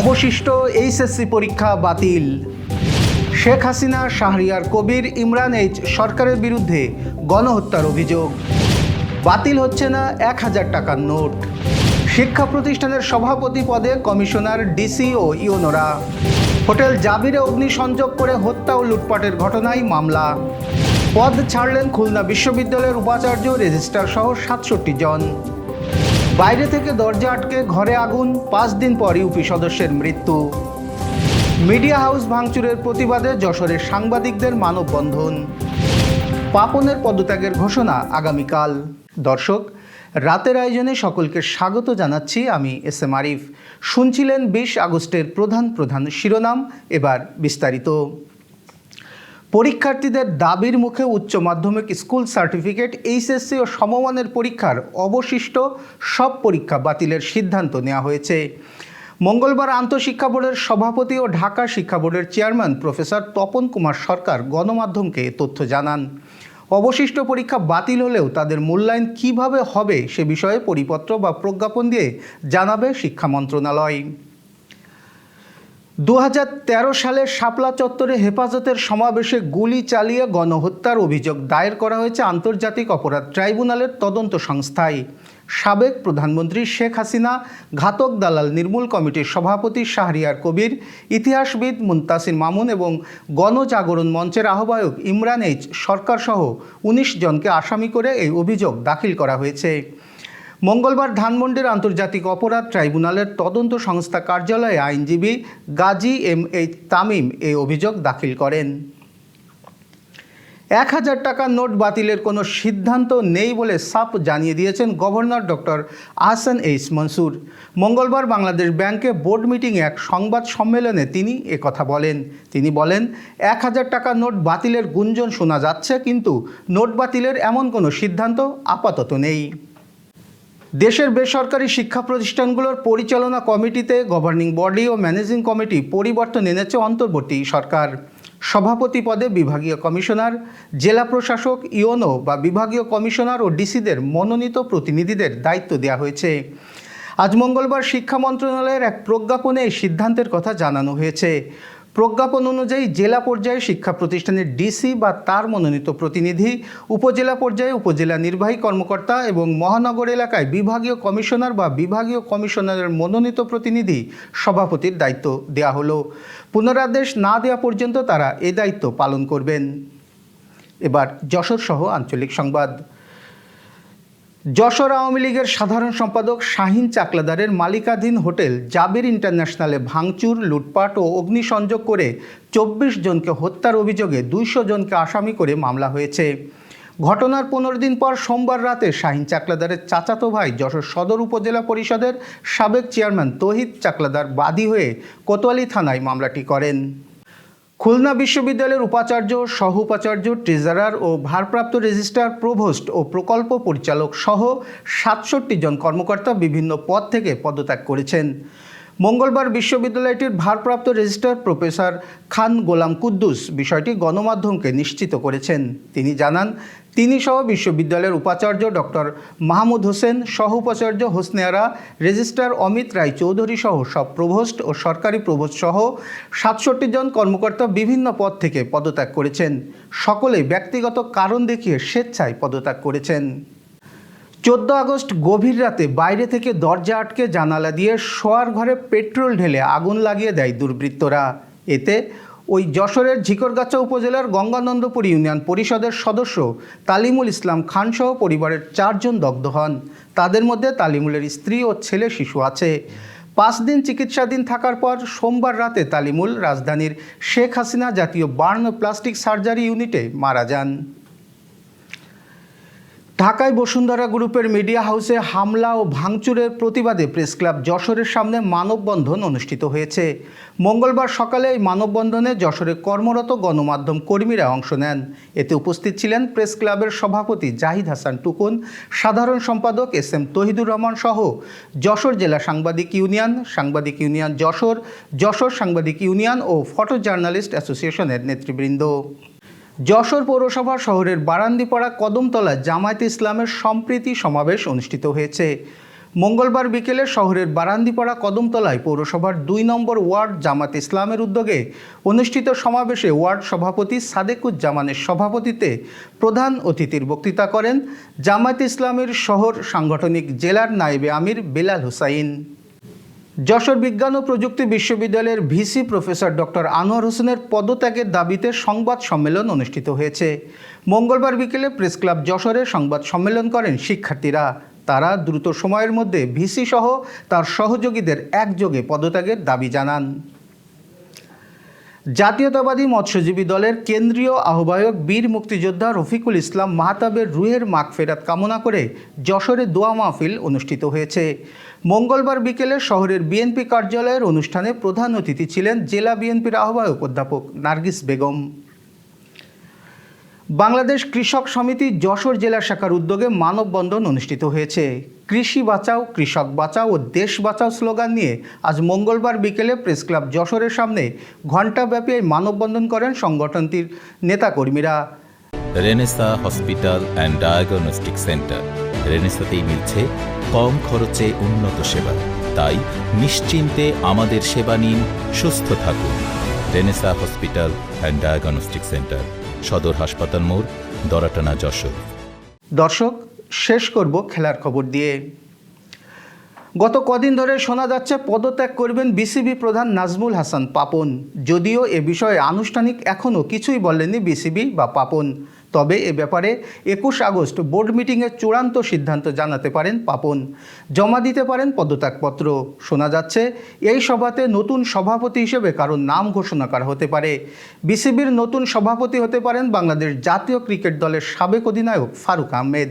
অবশিষ্ট এইচএসসি পরীক্ষা বাতিল। শেখ হাসিনা, শাহরিয়ার কবির, ইমরান এইচ সরকারের বিরুদ্ধে গণহত্যার অভিযোগ। বাতিল হচ্ছে না এক হাজার টাকার নোট। শিক্ষা প্রতিষ্ঠানের সভাপতি পদে কমিশনার, ডিসি ও ইওনোরা। হোটেল জাবিরে অগ্নিসংযোগ করে হত্যা ও লুটপাটের ঘটনায় মামলা। পদ ছাড়লেন খুলনা বিশ্ববিদ্যালয়ের উপাচার্য, রেজিস্ট্রার সহ সাতষট্টি জন। বাইরে থেকে দরজা আটকে ঘরে আগুন, পাঁচ দিন পর ইউপি সদস্যের মৃত্যু। মিডিয়া হাউস ভাঙচুরের প্রতিবাদে যশোরের সাংবাদিকদের মানববন্ধন। পাপনের পদত্যাগের ঘোষণা আগামীকাল। দর্শক, রাতের আয়োজনে সকলকে স্বাগত জানাচ্ছি আমি এস এম আরিফ। শুনছিলেন বিশ আগস্টের প্রধান প্রধান শিরোনাম, এবার বিস্তারিত। পরীক্ষার্থীদের দাবির মুখে উচ্চ মাধ্যমিক স্কুল সার্টিফিকেট, এইচএসসি ও সমমানের পরীক্ষার অবশিষ্ট সব পরীক্ষা বাতিলের সিদ্ধান্ত নেওয়া হয়েছে। মঙ্গলবার আন্তঃশিক্ষা বোর্ডের সভাপতি ও ঢাকা শিক্ষা বোর্ডের চেয়ারম্যান প্রফেসর তপন কুমার সরকার গণমাধ্যমকে তথ্য জানান। অবশিষ্ট পরীক্ষা বাতিল হলেও তাদের মূল্যায়ন কীভাবে হবে সে বিষয়ে পরিপত্র বা প্রজ্ঞাপন দিয়ে জানাবে শিক্ষা মন্ত্রণালয়। দু হাজার তেরো সালে শাপলা চত্বরে হেফাজতের সমাবেশে গুলি চালিয়ে গণহত্যার অভিযোগ দায়ের করা হয়েছে আন্তর্জাতিক অপরাধ ট্রাইব্যুনালের তদন্ত সংস্থায়। সাবেক প্রধানমন্ত্রী শেখ হাসিনা, ঘাতক দালাল নির্মূল কমিটির সভাপতি শাহরিয়ার কবির, ইতিহাসবিদ মুন্তাসির মামুন এবং গণজাগরণ মঞ্চের আহ্বায়ক ইমরান এইচ সরকারসহ উনিশ জনকে আসামি করে এই অভিযোগ দাখিল করা হয়েছে। মঙ্গলবার ধানমন্ডির আন্তর্জাতিক অপরাধ ট্রাইব্যুনালের তদন্ত সংস্থা কার্যালয়ে আইনজীবী গাজী এম এইচ তামিম এই অভিযোগ দাখিল করেন। এক হাজার টাকার নোট বাতিলের কোনো সিদ্ধান্ত নেই বলে সাপ জানিয়ে দিয়েছেন governor doctor Ahsan H Mansur. মঙ্গলবার বাংলাদেশ ব্যাংকে বোর্ড মিটিংয়ে এক সংবাদ সম্মেলনে তিনি কথা বলেন। তিনি বলেন, এক হাজার টাকার নোট বাতিলের গুঞ্জন শোনা যাচ্ছে, কিন্তু নোট বাতিলের এমন কোনো সিদ্ধান্ত আপাতত নেই। দেশের বেসরকারি শিক্ষা প্রতিষ্ঠানগুলোর পরিচালনা কমিটিতে গভর্নিং বডি ও ম্যানেজিং কমিটি পরিবর্তন এনেছে অন্তর্বর্তী সরকার। সভাপতি পদে বিভাগীয় কমিশনার, জেলা প্রশাসক, ইওনো বা বিভাগীয় কমিশনার ও ডিসিদের মনোনীত প্রতিনিধিদের দায়িত্ব দেওয়া হয়েছে। আজ মঙ্গলবার শিক্ষা মন্ত্রণালয়ের এক প্রজ্ঞাপনে এই সিদ্ধান্তের কথা জানানো হয়েছে। প্রজ্ঞাপন অনুযায়ী জেলা পর্যায়ে শিক্ষা প্রতিষ্ঠানের ডিসি বা তার মনোনীত প্রতিনিধি, উপজেলা পর্যায়ে উপজেলা নির্বাহী কর্মকর্তা এবং মহানগর এলাকায় বিভাগীয় কমিশনার বা বিভাগীয় কমিশনারের মনোনীত প্রতিনিধি সভাপতির দায়িত্ব দেওয়া হলো। পুনরাদেশ না দেওয়া পর্যন্ত তারা এ দায়িত্ব পালন করবেন। এবার যশোর সহ আঞ্চলিক সংবাদ। যশোর আওয়ামী লীগের সাধারণ সম্পাদক শাহিন চাকলাদারের মালিকাধীন হোটেল জাবির ইন্টারন্যাশনালে ভাঙচুর, লুটপাট ও অগ্নিসংযোগ করে চব্বিশ জনকে হত্যার অভিযোগে দুইশো জনকে আসামি করে মামলা হয়েছে। ঘটনার পনেরো দিন পর সোমবার রাতে শাহিন চাকলাদারের চাচাতো ভাই যশোর সদর উপজেলা পরিষদের সাবেক চেয়ারম্যান তহিদ চাকলাদার বাদী হয়ে কোতোয়ালি থানায় মামলাটি করেন। খুলনা বিশ্ববিদ্যালয়ের উপাচার্য সহ উপাচার্য ট্রেজারার ও ভারপ্রাপ্ত রেজিস্ট্রার, প্রভোস্ট ও প্রকল্প পরিচালক সহ সাতষট্টি জন কর্মকর্তা বিভিন্ন পদ থেকে পদত্যাগ করেছেন। মঙ্গলবার বিশ্ববিদ্যালয়টির ভারপ্রাপ্ত রেজিস্ট্রার প্রফেসর খান গোলাম কুদ্দুস বিষয়টি গণমাধ্যমকে নিশ্চিত করেছেন। তিনি জানান, তিনি সহ বিশ্ববিদ্যালয়ের উপাচার্য ডক্টর মাহমুদ হোসেন, সহ উপাচার্য হোসনেয়ারা রেজিস্ট্রার অমিত রায় চৌধুরী সহ সব প্রভোস্ট ও সরকারি প্রভোস্ট সহ সাতষট্টি জন কর্মকর্তা বিভিন্ন পদ থেকে পদত্যাগ করেছেন। সকলে ব্যক্তিগত কারণ দেখিয়ে স্বেচ্ছায় পদত্যাগ করেছেন। চোদ্দ আগস্ট গভীর রাতে বাইরে থেকে দরজা আটকে জানালা দিয়ে শোয়ার ঘরে পেট্রোল ঢেলে আগুন লাগিয়ে দেয় দুর্বৃত্তরা। এতে ওই যশোরের ঝিকরগাছা উপজেলার গঙ্গানন্দপুর ইউনিয়ন পরিষদের সদস্য তালিমুল ইসলাম খানসহ পরিবারের চারজন দগ্ধ হন। তাদের মধ্যে তালিমুলের স্ত্রী ও ছেলে শিশু আছে। পাঁচ দিন চিকিৎসাধীন থাকার পর সোমবার রাতে তালিমুল রাজধানীর শেখ হাসিনা জাতীয় বার্ন প্লাস্টিক সার্জারি ইউনিটে মারা যান। ঢাকায় বসুন্ধরা গ্রুপের মিডিয়া হাউসে হামলা ও ভাঙচুরের প্রতিবাদে প্রেস ক্লাব যশোরের সামনে মানববন্ধন অনুষ্ঠিত হয়েছে। মঙ্গলবার সকালে এই মানববন্ধনে যশোরে কর্মরত গণমাধ্যম কর্মীরা অংশ নেন। এতে উপস্থিত ছিলেন প্রেস ক্লাবের সভাপতি জাহিদ হাসান টুকুন, সাধারণ সম্পাদক এস এম তহিদুর রহমান সহ যশোর জেলা সাংবাদিক ইউনিয়ন সাংবাদিক ইউনিয়ন যশোর যশোর সাংবাদিক ইউনিয়ন ও ফটো জার্নালিস্ট অ্যাসোসিয়েশনের নেতৃবৃন্দ। যশোর পৌরসভা শহরের বারান্দিপাড়া কদমতলা জামায়াতে ইসলামের সম্প্রীতি সমাবেশ অনুষ্ঠিত হয়েছে। মঙ্গলবার বিকেলে শহরের বারান্দিপাড়া কদমতলায় পৌরসভার দুই নম্বর ওয়ার্ড জামাত ইসলামের উদ্যোগে অনুষ্ঠিত সমাবেশে ওয়ার্ড সভাপতি সাদেকুজ্জামানের সভাপতিত্বে প্রধান অতিথির বক্তৃতা করেন জামায়াত ইসলামের শহর সাংগঠনিক জেলার নায়েবে আমির বেলাল হুসাইন। যশোর বিজ্ঞান ও প্রযুক্তি বিশ্ববিদ্যালয়ের ভিসি প্রফেসর ডক্টর আনোয়ার হোসেনের পদত্যাগের দাবিতে সংবাদ সম্মেলন অনুষ্ঠিত হয়েছে। মঙ্গলবার বিকেলে প্রেস ক্লাব যশোরে সংবাদ সম্মেলন করেন শিক্ষার্থীরা। তারা দ্রুত সময়ের মধ্যে ভিসি সহ তার সহযোগীদের একযোগে পদত্যাগের দাবি জানান। জাতীয়তাবাদী মৎস্যজীবী দলের কেন্দ্রীয় আহ্বায়ক বীর মুক্তিযোদ্ধা রফিকুল ইসলাম মাহতাবের রুহের মাগফেরাত কামনা করে যশোরে দোয়া মাহফিল অনুষ্ঠিত হয়েছে। মঙ্গলবার বিকেলে শহরের বিএনপি কার্যালয়ের অনুষ্ঠানে প্রধান অতিথি ছিলেন জেলা বিএনপির আহ্বায়ক অধ্যাপক নার্গিস বেগম। বাংলাদেশ কৃষক সমিতি যশোর জেলা শাখার উদ্যোগে মানববন্ধন অনুষ্ঠিত হয়েছে। কৃষি বাঁচাও কৃষক বাঁচাও ও দেশ বাঁচাও স্লোগান নিয়ে আজ মঙ্গলবার বিকেলে প্রেস ক্লাব যশোরের সামনে ঘণ্টাব্যাপী এই মানববন্ধন করেন সংগঠনটির নেতাকর্মীরা। Renaissance hospital and diagnostic centre. রেনেসাতেই মিলছে কম খরচে উন্নত সেবা। তাই নিশ্চিন্তে আমাদের সেবা নিন সুস্থ থাকুন। Renaissance hospital and diagnostic centre সদর হাসপাতাল মোড় দরাটানা যশোর। দর্শক শেষ করব খেলার খবর দিয়ে। গত কদিন ধরে শোনা যাচ্ছে পদত্যাগ করবেন বিসিবি প্রধান নাজমুল হাসান পাপন। যদিও এ বিষয়ে আনুষ্ঠানিক এখনও কিছুই বলেননি বিসিবি বা পাপন। তবে এ ব্যাপারে একুশ আগস্ট বোর্ড মিটিংয়ের চূড়ান্ত সিদ্ধান্ত জানাতে পারেন পাপন। জমা দিতে পারেন পদত্যাগপত্র। শোনা যাচ্ছে এই সভাতে নতুন সভাপতি হিসেবে কারও নাম ঘোষণা করা হতে পারে। বিসিবির নতুন সভাপতি হতে পারেন বাংলাদেশ জাতীয় ক্রিকেট দলের সাবেক অধিনায়ক ফারুক আহমেদ।